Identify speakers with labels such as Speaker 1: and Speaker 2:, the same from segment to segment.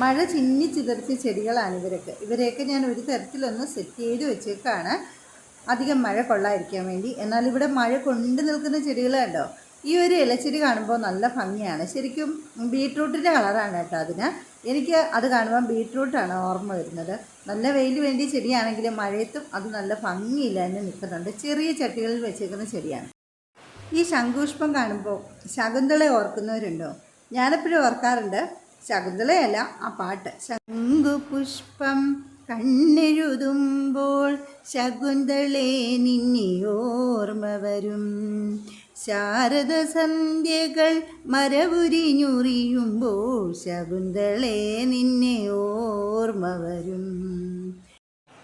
Speaker 1: മഴ ചിന്നി ചിതറിച്ച ചെടികളാണ് ഇവരൊക്കെ. ഇവരെയൊക്കെ ഞാൻ ഒരു തരത്തിലൊന്ന് സെറ്റ് ചെയ്ത് വെച്ചേക്കാണ്. അധികം മഴ കൊള്ളാതിരിക്കാൻ വേണ്ടി. എന്നാൽ ഇവിടെ മഴ കൊണ്ട് നിൽക്കുന്ന ചെടികളുണ്ടോ ഈ ഒരു ഇലച്ചെടി കാണുമ്പോൾ നല്ല ഭംഗിയാണ്. ശരിക്കും ബീട്രൂട്ടിന്റെ കളറാണ് കേട്ടോ അതിന്. എനിക്ക് അത് കാണുമ്പോൾ ബീട്രൂട്ടാണ് ഓർമ്മ വരുന്നത്. നല്ല വെയിൽ വേണ്ടി ചെടിയാണെങ്കിൽ മഴയത്തും അത് നല്ല ഭംഗിയില്ല എന്ന് നിൽക്കുന്നുണ്ട്. ചെറിയ ചട്ടികളിൽ വെച്ചേക്കുന്ന ചെടിയാണ്. ഈ ശംഖുഷ്പം കാണുമ്പോൾ ശകുന്തളെ ഓർക്കുന്നവരുണ്ടോ? ഞാനെപ്പോഴും ഓർക്കാറുണ്ട്. ശകുന്തളയല്ല ആ പാട്ട്. ശംഖുപുഷ്പം കണ്ണെഴുതുമ്പോൾ ശകുന്തളെ നിന്നെ ഓർമ്മ വരും. ശാരദ സന്ധ്യകൾ മരവുരിഞ്ഞുറിയുമ്പോൾ ശകുന്തളെ നിന്നെ ഓർമ്മ വരും.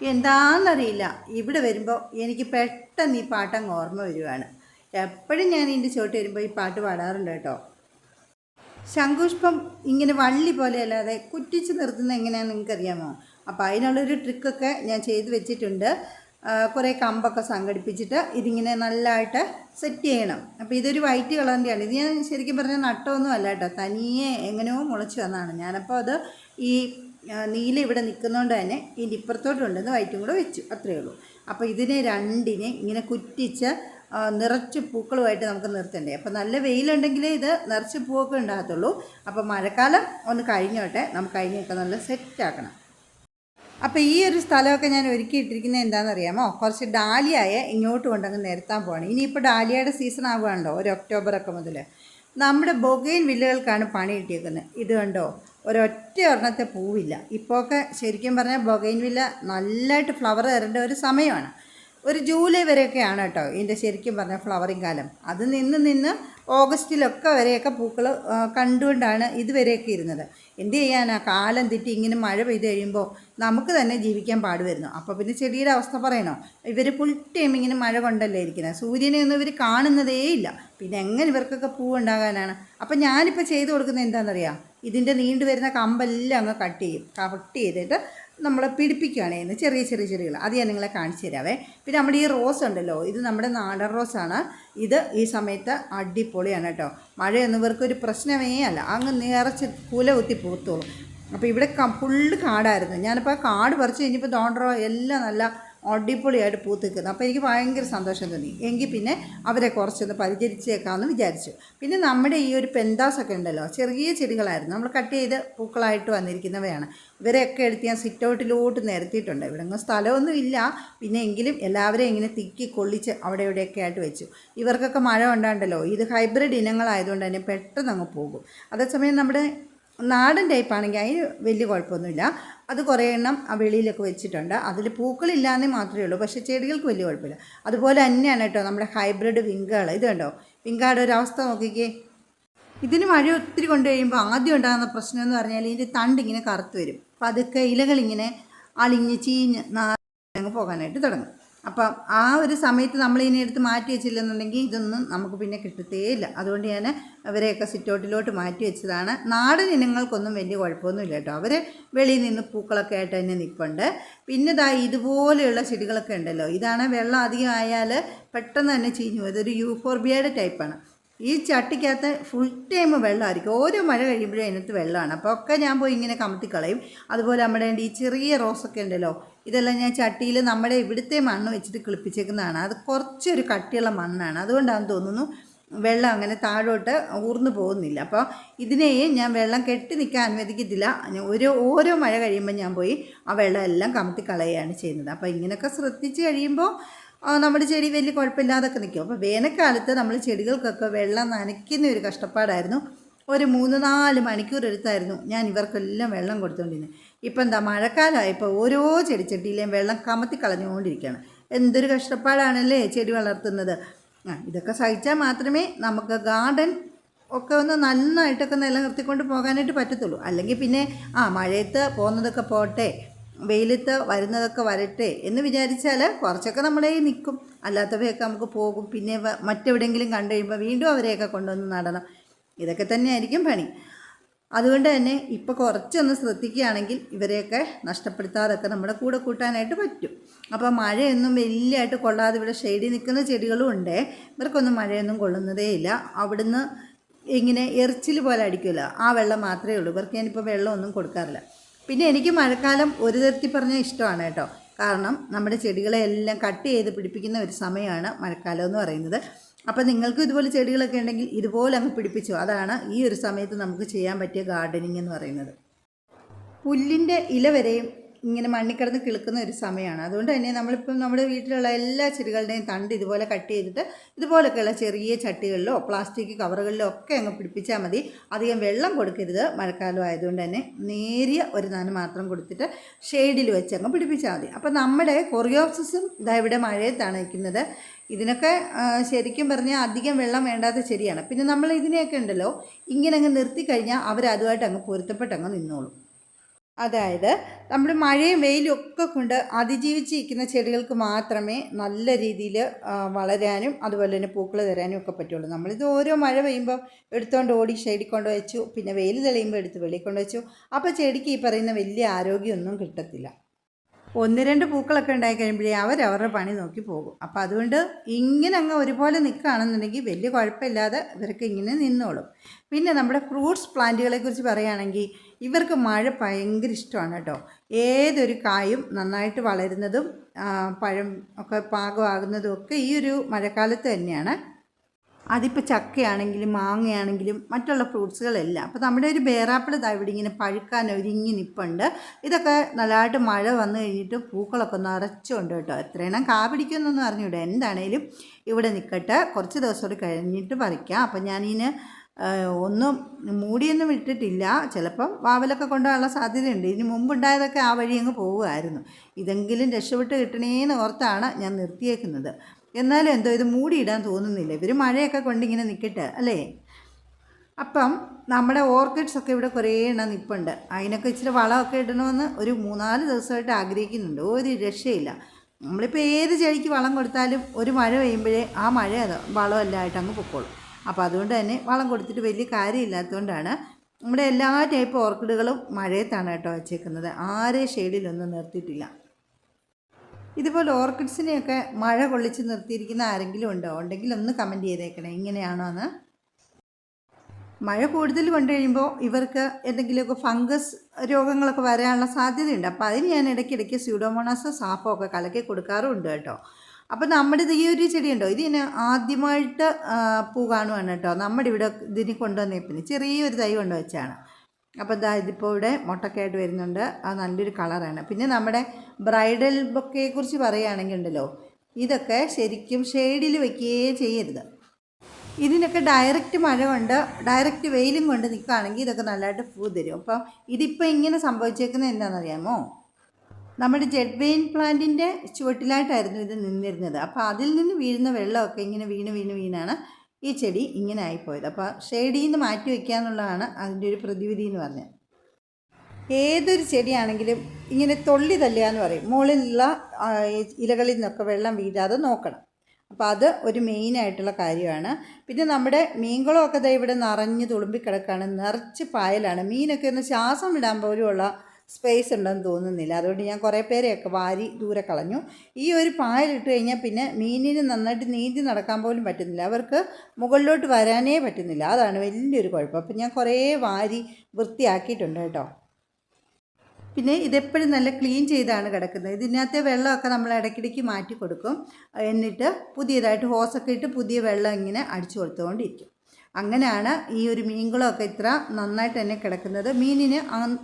Speaker 1: എന്താണെന്നറിയില്ല ഇവിടെ വരുമ്പോൾ എനിക്ക് പെട്ടെന്ന് ഈ പാട്ടങ്ങ് ഓർമ്മ വരുവാണ്. എപ്പോഴും ഞാൻ ഇതിന്റെ ചോട്ട് വരുമ്പോൾ ഈ പാട്ട് പാടാറുണ്ട് കേട്ടോ. ശംഖുഷ്പം ഇങ്ങനെ വള്ളി പോലെ അല്ലാതെ കുറ്റിച്ച് നിർത്തുന്നത് എങ്ങനെയാണെന്ന് നിങ്ങൾക്കറിയാമോ? അപ്പോൾ അതിനുള്ളൊരു ട്രിക്കൊക്കെ ഞാൻ ചെയ്ത് വെച്ചിട്ടുണ്ട്. കുറേ കമ്പൊക്കെ സംഘടിപ്പിച്ചിട്ട് ഇതിങ്ങനെ നല്ലതായിട്ട് സെറ്റ് ചെയ്യണം. അപ്പോൾ ഇതൊരു വൈറ്റ് കളറിന്റെയാണ്. ഇത് ഞാൻ ശരിക്കും പറഞ്ഞാൽ നട്ടമൊന്നും അല്ല കേട്ടോ. തനിയെ എങ്ങനെയോ മുളച്ച് വന്നതാണ്. ഞാനപ്പോൾ അത് ഈ നീല ഇവിടെ നിൽക്കുന്നതുകൊണ്ട് തന്നെ ഇതിന്റെ ഇപ്പുറത്തോട്ടുണ്ടെന്ന് വൈറ്റും കൂടെ വെച്ചു. അത്രയേ ഉള്ളൂ. അപ്പോൾ ഇതിനെ രണ്ടിനെ ഇങ്ങനെ കുറ്റിച്ച് നിറച്ച് പൂക്കളുമായിട്ട് നമുക്ക് നിർത്തണ്ടേ. അപ്പോൾ നല്ല വെയിലുണ്ടെങ്കിലേ ഇത് നിറച്ച് പൂവൊക്കെ ഉണ്ടാകത്തുള്ളൂ. അപ്പോൾ മഴക്കാലം ഒന്ന് കഴിഞ്ഞോട്ടെ. നമുക്ക് കഴിഞ്ഞിട്ട് നല്ല സെറ്റാക്കണം അപ്പോൾ ഈ ഒരു സ്ഥലമൊക്കെ ഞാൻ ഒരുക്കിയിട്ടിരിക്കുന്നത് എന്താണെന്നറിയാമോ? കുറച്ച് ഡാലിയായ ഇങ്ങോട്ട് കൊണ്ടങ്ങ് നിരത്താൻ പോകണം ഇനിയിപ്പോൾ ഡാലിയയുടെ സീസൺ ആവുകയാണല്ലോ ഒരു ഒക്ടോബറൊക്കെ മുതൽ നമ്മുടെ ബൊഗൈൻ വില്ലുകൾക്കാണ് പണി കിട്ടിയേക്കുന്നത്. ഇത് കണ്ടോ? ഒരൊറ്റ ഒരെണ്ണത്തെ പൂവില്ല. ഇപ്പോഴൊക്കെ ശരിക്കും പറഞ്ഞാൽ ബൊഗൈൻ വില്ല നല്ലതായിട്ട് ഫ്ലവർ തരേണ്ട ഒരു സമയമാണ്. ഒരു ജൂലൈ വരെയൊക്കെയാണ് കേട്ടോ ഇതിന്റെ ശരിക്കും പറഞ്ഞ ഫ്ലവറിങ് കാലം. അത് നിന്ന് നിന്ന് ഓഗസ്റ്റിലൊക്കെ വരെയൊക്കെ പൂക്കൾ കണ്ടുകൊണ്ടാണ് ഇതുവരെയൊക്കെ ഇരുന്നത്. എന്ത് ചെയ്യാനാ? കാലം തെറ്റി ഇങ്ങനെ മഴ പെയ്ത് കഴിയുമ്പോൾ നമുക്ക് തന്നെ ജീവിക്കാൻ പാടുവരുന്നു. അപ്പോൾ പിന്നെ ചെടിയുടെ അവസ്ഥ പറയണോ? ഇവർ ഫുൾ ടൈം ഇങ്ങനെ മഴ കൊണ്ടല്ലേ ഇരിക്കുന്നത് സൂര്യനെ ഒന്നും ഇവർ കാണുന്നതേ ഇല്ല. പിന്നെ എങ്ങനെ ഇവർക്കൊക്കെ പൂ ഉണ്ടാകാനാണ്? അപ്പം ഞാനിപ്പോൾ ചെയ്തു കൊടുക്കുന്നത് എന്താണെന്നറിയാം ഇതിന്റെ നീണ്ടുവരുന്ന കമ്പെല്ലാം അങ്ങ് കട്ട് ചെയ്യും. കട്ട് ചെയ്തിട്ട് നമ്മൾ പിടിപ്പിക്കുകയാണ് ചെയ്യുന്നത്. ചെറിയ ചെറിയ ചെടികൾ. അത് ഞാൻ നിങ്ങളെ കാണിച്ചു തരാവേ. പിന്നെ നമ്മുടെ ഈ റോസ് ഉണ്ടല്ലോ ഇത് നമ്മുടെ നാടൻ റോസാണ്. ഇത് ഈ സമയത്ത് അടിപൊളിയാണ് കേട്ടോ. മഴയൊന്നും ഇവർക്കൊരു പ്രശ്നമേ അല്ല. അങ്ങ് നിറച്ച് കുല കുത്തി പൂത്തോളും. അപ്പോൾ ഇവിടെ ഫുള്ള് കാടായിരുന്നു. ഞാനിപ്പോൾ ആ കാട് പറിച്ച് കഴിഞ്ഞപ്പോൾ തോണ്ടറോ എല്ലാം നല്ല അടിപൊളിയായിട്ട് പൂത്ത് നിൽക്കുന്നത് അപ്പോൾ എനിക്ക് ഭയങ്കര സന്തോഷം തോന്നി. എങ്കിൽ പിന്നെ അവരെ കുറച്ചൊന്ന് പരിചരിച്ചേക്കാമെന്ന് വിചാരിച്ചു. പിന്നെ നമ്മുടെ ഈ ഒരു പെന്താസൊക്കെ ഉണ്ടല്ലോ ചെറിയ ചെടികളായിരുന്നു. നമ്മൾ കട്ട് ചെയ്ത് പൂക്കളായിട്ട് വന്നിരിക്കുന്നവയാണ്. ഇവരെയൊക്കെ എടുത്ത് ഞാൻ സിറ്റ് ഔട്ടിലോട്ട് നിരത്തിയിട്ടുണ്ട്. ഇവിടെ ഒന്നും സ്ഥലമൊന്നും ഇല്ല. പിന്നെ എങ്കിലും എല്ലാവരെയും ഇങ്ങനെ തിക്കി കൊള്ളിച്ച് അവിടെ ഇവിടെയൊക്കെ ആയിട്ട് വെച്ചു. ഇവർക്കൊക്കെ മഴ ഉണ്ടാണ്ടല്ലോ ഇത് ഹൈബ്രിഡ് ഇനങ്ങളായതുകൊണ്ട് തന്നെ പെട്ടെന്ന് അങ്ങ് പോകും. അതേസമയം നമ്മുടെ നാടൻ ടൈപ്പ് ആണെങ്കിൽ അതിന് വലിയ കുഴപ്പമൊന്നുമില്ല. അത് കുറേ എണ്ണം ആ വെളിയിലൊക്കെ വെച്ചിട്ടുണ്ട്. അതിൽ പൂക്കളില്ലാന്നേ മാത്രമേ ഉള്ളൂ. പക്ഷേ ചെടികൾക്ക് വലിയ കുഴപ്പമില്ല. അതുപോലെ തന്നെയാണ് കേട്ടോ നമ്മുടെ ഹൈബ്രിഡ് വിങ്കുകൾ. ഇത് കണ്ടോ? വിങ്കാടെ ഒരു അവസ്ഥ നോക്കിക്കേ. ഇതിന് മഴ ഒത്തിരി കൊണ്ടു കഴിയുമ്പോൾ ആദ്യം ഉണ്ടാകുന്ന പ്രശ്നം എന്ന് പറഞ്ഞാൽ ഇതിന്റെ തണ്ട് ഇങ്ങനെ കറുത്ത് വരും. അപ്പം അതൊക്കെ ഇലകളിങ്ങനെ അളിഞ്ഞ് ചീഞ്ഞ് നാ പോകാനായിട്ട് തുടങ്ങും. അപ്പം ആ ഒരു സമയത്ത് നമ്മൾ ഇതിനെ എടുത്ത് മാറ്റി വെച്ചില്ലെന്നുണ്ടെങ്കിൽ ഇതൊന്നും നമുക്ക് പിന്നെ കിട്ടത്തേ ഇല്ല. അതുകൊണ്ട് ഞാൻ അവരെയൊക്കെ സിറ്റൗട്ടിലോട്ട് മാറ്റി വെച്ചതാണ്. നാടൻ ഇനങ്ങൾക്കൊന്നും വലിയ കുഴപ്പമൊന്നുമില്ല കേട്ടോ. അവർ വെളിയിൽ നിന്ന് പൂക്കളൊക്കെ ആയിട്ട് തന്നെ നിൽപ്പുണ്ട്. പിന്നെ ഇതാ ഇതുപോലെയുള്ള ചെടികളൊക്കെ ഉണ്ടല്ലോ. ഇതാണ് വെള്ളം അധികം ആയാൽ പെട്ടെന്ന് തന്നെ ചീഞ്ഞു പോയത് ഇതൊരു യൂഫോർബിയയുടെ ടൈപ്പാണ്. ഈ ചട്ടിക്കകത്ത് ഫുൾ ടൈം വെള്ളമായിരിക്കും. ഓരോ മഴ കഴിയുമ്പോഴും അതിനകത്ത് വെള്ളമാണ്. അപ്പോൾ ഒക്കെ ഞാൻ പോയി ഇങ്ങനെ കമത്തിക്കളയും. അതുപോലെ നമ്മുടെ ഈ ചെറിയ റോസൊക്കെ ഉണ്ടല്ലോ ഇതെല്ലാം ഞാൻ ചട്ടിയിൽ നമ്മുടെ ഇവിടുത്തെ മണ്ണ് വെച്ചിട്ട് കിളിപ്പിച്ചേക്കുന്നതാണ്. അത് കുറച്ചൊരു കട്ടിയുള്ള മണ്ണാണ്. അതുകൊണ്ടാണെന്ന് തോന്നുന്നു വെള്ളം അങ്ങനെ താഴോട്ട് ഊർന്നു പോകുന്നില്ല. അപ്പോൾ ഇതിനെയും ഞാൻ വെള്ളം കെട്ടി നിൽക്കാൻ അനുവദിക്കത്തില്ല. ഒരു ഓരോ മഴ കഴിയുമ്പോൾ ഞാൻ പോയി ആ വെള്ളം എല്ലാം കമത്തി കളയുകയാണ് ചെയ്യുന്നത്. അപ്പോൾ ഇങ്ങനെയൊക്കെ ശ്രദ്ധിച്ച് കഴിയുമ്പോൾ നമ്മുടെ ചെടി വലിയ കുഴപ്പമില്ലാതൊക്കെ നിൽക്കും. അപ്പോൾ വേനൽക്കാലത്ത് നമ്മൾ ചെടികൾക്കൊക്കെ വെള്ളം നനയ്ക്കുന്ന ഒരു കഷ്ടപ്പാടായിരുന്നു. ഒരു മൂന്ന് നാല് മണിക്കൂർ എടുത്തായിരുന്നു ഞാൻ ഇവർക്കെല്ലാം വെള്ളം കൊടുത്തുകൊണ്ടിരുന്നത് ഇപ്പം എന്താ മഴക്കാലമായപ്പോൾ ഓരോ ചെടിച്ചട്ടിയിലെയും വെള്ളം കമത്തി കളഞ്ഞുകൊണ്ടിരിക്കുകയാണ്. എന്തൊരു കഷ്ടപ്പാടാണല്ലേ ചെടി വളർത്തുന്നത്. ഇതൊക്കെ സഹിച്ചാൽ മാത്രമേ നമുക്ക് ഗാർഡൻ ഒക്കെ ഒന്ന് നന്നായിട്ടൊക്കെ നിലനിർത്തിക്കൊണ്ട് പോകാനായിട്ട് പറ്റത്തുള്ളൂ. അല്ലെങ്കിൽ പിന്നെ ആ മഴയത്ത് പോകുന്നതൊക്കെ പോട്ടെ. വെയിലത്ത് വരുന്നതൊക്കെ വരട്ടെ എന്ന് വിചാരിച്ചാൽ കുറച്ചൊക്കെ കയ്യിൽ നിൽക്കും. അല്ലാത്തവയൊക്കെ നമുക്ക് പോകും. പിന്നെ മറ്റെവിടെയെങ്കിലും കണ്ടു കഴിയുമ്പോൾ വീണ്ടും അവരെയൊക്കെ കൊണ്ടുവന്ന് നടണം. ഇതൊക്കെ തന്നെയായിരിക്കും പണി. അതുകൊണ്ട് തന്നെ ഇപ്പോൾ കുറച്ചൊന്ന് ശ്രദ്ധിക്കുകയാണെങ്കിൽ ഇവരെയൊക്കെ നഷ്ടപ്പെടുത്താതൊക്കെ നമ്മുടെ കൂടെ കൂട്ടാനായിട്ട് പറ്റും. അപ്പോൾ മഴയൊന്നും വലിയതായിട്ട് കൊള്ളാതെ ഇവിടെ ഷെയ്ഡിൽ നിൽക്കുന്ന ചെടികളും ഉണ്ട്. ഇവർക്കൊന്നും മഴയൊന്നും കൊള്ളുന്നതേ ഇല്ല. അവിടുന്ന് ഇങ്ങനെ എറിച്ചിൽ പോലെ അടിക്കുമല്ലോ ആ വെള്ളം മാത്രമേ ഉള്ളൂ. ഇവർക്ക് ഞാനിപ്പോൾ വെള്ളമൊന്നും കൊടുക്കാറില്ല. പിന്നെ എനിക്ക് മഴക്കാലം ഒരു തരത്തിൽ പറഞ്ഞാൽ ഇഷ്ടമാണ് കേട്ടോ. കാരണം നമ്മുടെ ചെടികളെ എല്ലാം കട്ട് ചെയ്ത് പിടിപ്പിക്കുന്ന ഒരു സമയമാണ് മഴക്കാലം എന്ന് പറയുന്നത്. അപ്പോൾ നിങ്ങൾക്കും ഇതുപോലെ ചെടികളൊക്കെ ഉണ്ടെങ്കിൽ ഇതുപോലെ അങ്ങ് പിടിപ്പിച്ചു. അതാണ് ഈ ഒരു സമയത്ത് നമുക്ക് ചെയ്യാൻ പറ്റിയ ഗാർഡനിങ് എന്ന് പറയുന്നത്. പുല്ലിന്റെ ഇല വരെയും ഇങ്ങനെ മണ്ണിക്കിടന്ന് കിളുക്കുന്ന ഒരു സമയമാണ്. അതുകൊണ്ട് തന്നെ നമ്മളിപ്പം നമ്മുടെ വീട്ടിലുള്ള എല്ലാ ചെടികളുടെയും തണ്ട് ഇതുപോലെ കട്ട് ചെയ്തിട്ട് ഇതുപോലൊക്കെയുള്ള ചെറിയ ചട്ടികളിലോ പ്ലാസ്റ്റിക് കവറുകളിലോ ഒക്കെ അങ്ങ് പിടിപ്പിച്ചാൽ മതി. അധികം വെള്ളം കൊടുക്കരുത് മഴക്കാലം ആയതുകൊണ്ട് തന്നെ. നേരിയ ഒരു നന മാത്രം കൊടുത്തിട്ട് ഷെയ്ഡിൽ വെച്ച് അങ്ങ് പിടിപ്പിച്ചാൽ മതി. അപ്പോൾ നമ്മുടെ കൊറിയോപ്സിസും ഇതാ ഇവിടെ മഴയത്താണ് നിൽക്കുന്നത്. ഇതിനൊക്കെ ശരിക്കും പറഞ്ഞാൽ അധികം വെള്ളം വേണ്ടാത്ത ചെടിയാണ്. പിന്നെ നമ്മൾ ഇതിനെയൊക്കെ ഉണ്ടല്ലോ ഇങ്ങനെ അങ്ങ് നിർത്തി കഴിഞ്ഞാൽ അവർ അങ്ങ് പൊരുത്തപ്പെട്ട് അങ്ങ് നിന്നോളും. അതായത് നമ്മൾ മഴയും വെയിലും ഒക്കെ കൊണ്ട് അതിജീവിച്ചിരിക്കുന്ന ചെടികൾക്ക് മാത്രമേ നല്ല രീതിയിൽ വളരാനും അതുപോലെ തന്നെ പൂക്കൾ തരാനും ഒക്കെ പറ്റുള്ളൂ. നമ്മളിത് ഓരോ മഴ പെയ്യുമ്പോൾ എടുത്തുകൊണ്ട് ഓടി ഷെയ്ഡിൽ കൊണ്ട് വെച്ചു പിന്നെ വെയിൽ തെളിയുമ്പോൾ എടുത്ത് വെളിയിൽ കൊണ്ട് വെച്ചു. അപ്പോൾ ചെടിക്ക് ഈ പറയുന്ന വലിയ ആരോഗ്യമൊന്നും കിട്ടത്തില്ല. ഒന്ന് രണ്ട് പൂക്കളൊക്കെ ഉണ്ടായി കഴിയുമ്പോഴേ അവരവരുടെ പണി നോക്കി പോകും. അപ്പോൾ അതുകൊണ്ട് ഇങ്ങനെ അങ്ങ് ഒരുപോലെ നിൽക്കുകയാണെന്നുണ്ടെങ്കിൽ വലിയ കുഴപ്പമില്ലാതെ ഇവർക്ക് ഇങ്ങനെ നിന്നോളും. പിന്നെ നമ്മുടെ ഫ്രൂട്ട്സ് പ്ലാന്റുകളെ കുറിച്ച് പറയുകയാണെങ്കിൽ ഇവർക്ക് മഴ ഭയങ്കര ഇഷ്ടമാണ് കേട്ടോ. ഏതൊരു കായും നന്നായിട്ട് വളരുന്നതും പഴം ഒക്കെ പാകമാകുന്നതും ഒക്കെ ഈ ഒരു മഴക്കാലത്ത് തന്നെയാണ്. അതിപ്പോൾ ചക്കയാണെങ്കിലും മാങ്ങയാണെങ്കിലും മറ്റുള്ള ഫ്രൂട്ട്സുകളെല്ലാം. അപ്പോൾ നമ്മുടെ ഒരു ബേറാപ്പിൾ ഇതാ ഇവിടെ ഇങ്ങനെ പഴുക്കാൻ ഒരുങ്ങി നിൽപ്പുണ്ട് ഇതൊക്കെ നല്ലതായിട്ട് മഴ വന്നു കഴിഞ്ഞിട്ട് പൂക്കളൊക്കെ നിറച്ചുണ്ട് കേട്ടോ. എത്രയെണ്ണം കാ പിടിക്കുമെന്നൊന്നും അറിഞ്ഞൂടെ. എന്താണേലും ഇവിടെ നിൽക്കട്ടെ കുറച്ച് ദിവസം കഴിഞ്ഞിട്ട് പറിക്കാം. അപ്പം ഞാനിതിന് ഒന്നും മൂടിയൊന്നും വിട്ടിട്ടില്ല ചിലപ്പം വാവലൊക്കെ കൊണ്ടുപോകാനുള്ള സാധ്യതയുണ്ട്. ഇതിന് മുമ്പുണ്ടായതൊക്കെ ആ വഴി അങ്ങ് പോവുമായിരുന്നു. ഇതെങ്കിലും രക്ഷപ്പെട്ട് കിട്ടണേന്ന് ഓർത്താണ് ഞാൻ നിർത്തിയേക്കുന്നത്. എന്നാലും എന്തോ ഇത് മൂടിയിടാൻ തോന്നുന്നില്ല. ഇവർ മഴയൊക്കെ കൊണ്ടിങ്ങനെ നിൽക്കട്ടെ അല്ലേ? അപ്പം നമ്മുടെ ഓർക്കിഡ്സ് ഒക്കെ ഇവിടെ കുറേ എണ്ണം നിൽപ്പുണ്ട് അതിനൊക്കെ ഇച്ചിരി വളമൊക്കെ ഇടണമെന്ന് ഒരു മൂന്നാൽ ദിവസമായിട്ട് ആഗ്രഹിക്കുന്നുണ്ട്. ഒരു രക്ഷയില്ല. നമ്മളിപ്പോൾ ഏത് ചെടിക്ക് വളം കൊടുത്താലും ഒരു മഴ പെയ്യുമ്പോഴേ ആ മഴ അത് വളമെല്ലാമായിട്ട് അങ്ങ് പൊക്കോളും. അപ്പോൾ അതുകൊണ്ട് തന്നെ വളം കൊടുത്തിട്ട് വലിയ കാര്യമില്ലാത്തതുകൊണ്ടാണ് നമ്മുടെ എല്ലാ ടൈപ്പ് ഓർക്കിഡുകളും മഴയത്താണ് കേട്ടോ വച്ചേക്കുന്നത്. ആരെ ഷെയ്ഡിലൊന്നും നിർത്തിയിട്ടില്ല. ഇതുപോലെ ഓർക്കിഡ്സിനെയൊക്കെ മഴ കൊള്ളിച്ച് നിർത്തിയിരിക്കുന്ന ആരെങ്കിലും ഉണ്ടോ? ഉണ്ടെങ്കിൽ ഒന്ന് കമന്റ് ചെയ്തേക്കണേ. ഇങ്ങനെയാണോ എന്ന്. മഴ കൂടുതൽ കൊണ്ടു കഴിയുമ്പോൾ ഇവർക്ക് എന്തെങ്കിലുമൊക്കെ ഫംഗസ് രോഗങ്ങളൊക്കെ വരാനുള്ള സാധ്യതയുണ്ട്. അപ്പോൾ അതിന് ഞാൻ ഇടയ്ക്കിടയ്ക്ക് സ്യൂഡോമോണാസ് സാഫോ ഒക്കെ കലക്കി കൊടുക്കാറുണ്ട് കേട്ടോ. അപ്പോൾ നമ്മുടെ ഈ ഒരു ചെടിയുണ്ടോ? ഇതിന് ആദ്യമായിട്ട് പൂ കാണുവാണ് കേട്ടോ. നമ്മുടെ ഇവിടെ ഇതിന് കൊണ്ടുവന്നേ. പിന്നെ ചെറിയൊരു തൈ കൊണ്ടുവച്ചാണ് അപ്പോൾ ഇതാ ഇതിപ്പോൾ ഇവിടെ മുട്ടക്കായിട്ട് വരുന്നുണ്ട്. അത് നല്ലൊരു കളറാണ്. പിന്നെ നമ്മുടെ ബ്രൈഡൽ ബൊക്കയെക്കുറിച്ച് പറയുകയാണെങ്കിൽ ഉണ്ടല്ലോ ഇതൊക്കെ ശരിക്കും ഷെയ്ഡിൽ വെക്കുകയേ ചെയ്യരുത്. ഇതിനൊക്കെ ഡയറക്റ്റ് മഴ കൊണ്ട് ഡയറക്റ്റ് വെയിലും കൊണ്ട് നിൽക്കുകയാണെങ്കിൽ ഇതൊക്കെ നല്ലതായിട്ട് പൂ തരും. അപ്പം ഇതിപ്പോൾ ഇങ്ങനെ സംഭവിച്ചേക്കുന്നത് എന്താണെന്നറിയാമോ? നമ്മുടെ ജെഡ് വെയിൻ പ്ലാന്റിന്റെ ചുവട്ടിലായിട്ടായിരുന്നു ഇത് നിന്നിരുന്നത്. അപ്പോൾ അതിൽ നിന്ന് വീഴുന്ന വെള്ളമൊക്കെ ഇങ്ങനെ വീണ് വീണ് വീണാണ് ഈ ചെടി ഇങ്ങനെ ആയിപ്പോയത്. അപ്പോൾ ഷെയ്ഡിൽ നിന്ന് മാറ്റി വയ്ക്കുക എന്നുള്ളതാണ് അതിന്റെ ഒരു പ്രതിവിധി എന്ന് പറഞ്ഞത്. ഏതൊരു ചെടിയാണെങ്കിലും ഇങ്ങനെ തൊള്ളി തല്ലുക എന്ന് പറയും. മുകളിലുള്ള ഇലകളിൽ നിന്നൊക്കെ വെള്ളം വീഴാതെ നോക്കണം. അപ്പോൾ അത് ഒരു മെയിനായിട്ടുള്ള കാര്യമാണ്. പിന്നെ നമ്മുടെ മീൻകുളമൊക്കെ ദേ ഇവിടെ നിറഞ്ഞ് തുളുമ്പി കിടക്കുകയാണ് നിറച്ച് പായലാണ്. മീനൊക്കെ ഒന്ന് ശ്വാസം വിടാൻ പോലുമുള്ള സ്പേസ് ഉണ്ടെന്ന് തോന്നുന്നില്ല. അതുകൊണ്ട് ഞാൻ കുറേ പേരെയൊക്കെ വാരി ദൂരെ കളഞ്ഞു. ഈ ഒരു പായലിട്ട് കഴിഞ്ഞാൽ പിന്നെ മീനിന് നന്നായിട്ട് നീന്തി നടക്കാൻ പോലും പറ്റുന്നില്ല. അവർക്ക് മുകളിലോട്ട് വരാനേ പറ്റുന്നില്ല. അതാണ് വലിയൊരു കുഴപ്പം. അപ്പം ഞാൻ കുറേ വാരി വൃത്തിയാക്കിയിട്ടുണ്ട് കേട്ടോ. പിന്നെ ഇതെപ്പോഴും നല്ല ക്ലീൻ ചെയ്താണ് കിടക്കുന്നത്. ഇതിനകത്തെ വെള്ളമൊക്കെ നമ്മൾ ഇടയ്ക്കിടയ്ക്ക് മാറ്റി കൊടുക്കും എന്നിട്ട് പുതിയതായിട്ട് ഹോസൊക്കെ ഇട്ട് പുതിയ വെള്ളം ഇങ്ങനെ അടിച്ചു കൊടുത്തുകൊണ്ടിരിക്കും. അങ്ങനെയാണ് ഈ ഒരു മീൻകുളമൊക്കെ ഇത്ര നന്നായിട്ട് തന്നെ കിടക്കുന്നത്. മീനിന്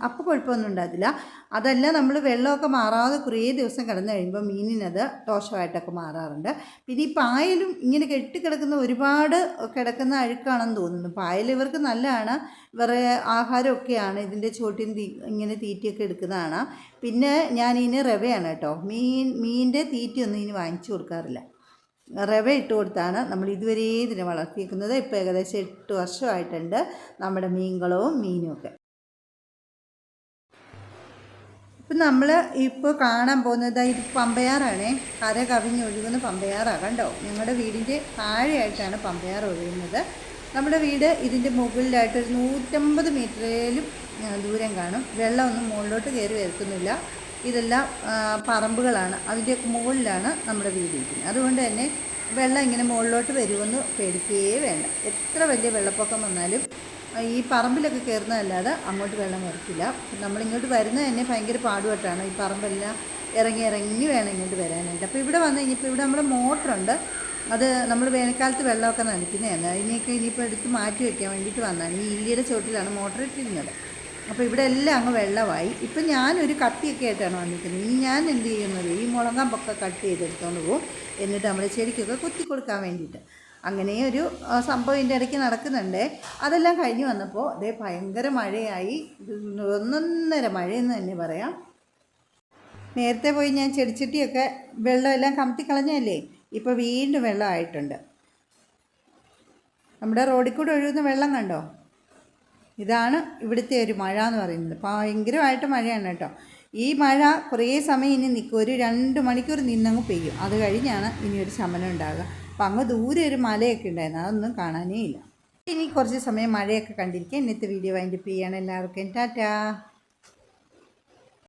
Speaker 1: അപ്പം കുഴപ്പമൊന്നും ഉണ്ടാകില്ല അതല്ല നമ്മൾ വെള്ളമൊക്കെ മാറാതെ കുറേ ദിവസം കിടന്നു കഴിയുമ്പോൾ മീനിനത് ദോഷമായിട്ടൊക്കെ മാറാറുണ്ട്. പിന്നെ ഈ പായലും ഇങ്ങനെ കെട്ടിക്കിടക്കുന്ന ഒരുപാട് കിടക്കുന്ന അഴുക്കാണെന്ന് തോന്നുന്നു. പായൽ ഇവർക്ക് നല്ലതാണ്. വേറെ ആഹാരമൊക്കെയാണ് ഇതിന്റെ ചോട്ടിൽ ഇങ്ങനെ തീറ്റയൊക്കെ എടുക്കുന്നതാണ്. പിന്നെ ഞാൻ റവയാണ് കേട്ടോ. മീൻ മീനിന്റെ തീറ്റയൊന്നും ഇനി വാങ്ങിച്ചു കൊടുക്കാറില്ല. റവ ഇട്ട് കൊടുത്താണ് നമ്മൾ ഇതുവരെ ഇതിനെ വളർത്തിയിരിക്കുന്നത് ഇപ്പോൾ ഏകദേശം എട്ട് വർഷമായിട്ടുണ്ട് നമ്മുടെ മീൻകളവും മീനും ഒക്കെ. ഇപ്പം നമ്മൾ ഇപ്പോൾ കാണാൻ പോകുന്നത് ഇത് പമ്പയാറാണേ. കര കവിഞ്ഞൊഴുകുന്ന പമ്പയാറാണ് കണ്ടോ? ഞങ്ങളുടെ വീടിന്റെ താഴെയായിട്ടാണ് പമ്പയാർ ഒഴുകുന്നത്. നമ്മുടെ വീട് ഇതിന്റെ മുകളിലായിട്ട് ഒരു നൂറ്റമ്പത് മീറ്ററിലും ദൂരം കാണും. വെള്ളമൊന്നും മുകളിലോട്ട് കയറി വരുത്തുന്നില്ല. ഇതെല്ലാം പറമ്പുകളാണ്. അതിന്റെയൊക്കെ മുകളിലാണ് നമ്മുടെ വീട് ഇരിക്കുന്നത്. അതുകൊണ്ട് തന്നെ വെള്ളം ഇങ്ങനെ മുകളിലോട്ട് വരുമെന്ന് പേടിക്കുകയേ വേണ്ട. എത്ര വലിയ വെള്ളപ്പൊക്കം വന്നാലും ഈ പറമ്പിലൊക്കെ കയറുന്നതല്ലാതെ അങ്ങോട്ട് വെള്ളം വരത്തില്ല. നമ്മളിങ്ങോട്ട് വരുന്നത് തന്നെ ഭയങ്കര പാടുപെട്ടാണ്. ഈ പറമ്പെല്ലാം ഇറങ്ങി ഇറങ്ങി വേണം ഇങ്ങോട്ട് വരാനായിട്ട്. അപ്പോൾ ഇവിടെ വന്നു കഴിഞ്ഞപ്പോൾ ഇവിടെ നമ്മുടെ മോട്ടറുണ്ട്. അത് നമ്മൾ വേനൽക്കാലത്ത് വെള്ളമൊക്കെ നനയ്ക്കുന്നതാണ്. അതിനെയൊക്കെ ഇനിയിപ്പോൾ എടുത്ത് മാറ്റി വയ്ക്കാൻ വേണ്ടിയിട്ട് വന്നതാണ്. ഈ ഇല്ലിയുടെ ചോട്ടിലാണ് മോട്ടർ ഇട്ടിരുന്നത്. അപ്പോൾ ഇവിടെ എല്ലാം അങ്ങ് വെള്ളമായി. ഇപ്പം ഞാനൊരു കത്തിയൊക്കെ ആയിട്ടാണ് വന്നിരിക്കുന്നത്. ഈ ഞാൻ എന്ത് ചെയ്യുന്നത്? ഈ മുളകാമ്പൊക്കെ കട്ട് ചെയ്തെടുത്തോണ്ട് പോകും എന്നിട്ട് നമ്മുടെ ചെടിക്കൊക്കെ കുത്തി കൊടുക്കാൻ വേണ്ടിയിട്ട്. അങ്ങനെ ഒരു സംഭവം ഇതിന്റെ ഇടയ്ക്ക് നടക്കുന്നുണ്ട്. അതെല്ലാം കഴിഞ്ഞ് വന്നപ്പോൾ അതേ ഭയങ്കര മഴയായി. ഒന്നൊന്നര മഴയെന്ന് തന്നെ പറയാം. നേരത്തെ പോയി ഞാൻ ചെടിച്ചട്ടിയൊക്കെ വെള്ളമെല്ലാം കമത്തി കളഞ്ഞല്ലേ ഇപ്പോൾ വീണ്ടും വെള്ളമായിട്ടുണ്ട്. നമ്മുടെ റോഡിൽ കൂടെ ഒഴുകുന്ന വെള്ളം കണ്ടോ? ഇതാണ് ഇവിടുത്തെ ഒരു മഴ എന്ന് പറയുന്നത്. ഭയങ്കരമായിട്ട് മഴയാണ് കേട്ടോ. ഈ മഴ കുറേ സമയം ഇനി നിൽക്കും ഒരു രണ്ട് മണിക്കൂർ നിന്നങ്ങ് പെയ്യും. അത് കഴിഞ്ഞാണ് ഇനി ഒരു ശമനം ഉണ്ടാകുക അപ്പം അങ്ങ് ദൂരെ ഒരു മലയൊക്കെ ഉണ്ടായിരുന്നു. അതൊന്നും കാണാനേ ഇല്ല. ഇനി കുറച്ച് സമയം മഴയൊക്കെ കണ്ടിരിക്കുക ഇന്നത്തെ വീഡിയോ വൈൻഡപ്പ് ചെയ്യണം എല്ലാവർക്കും. ടാറ്റാ.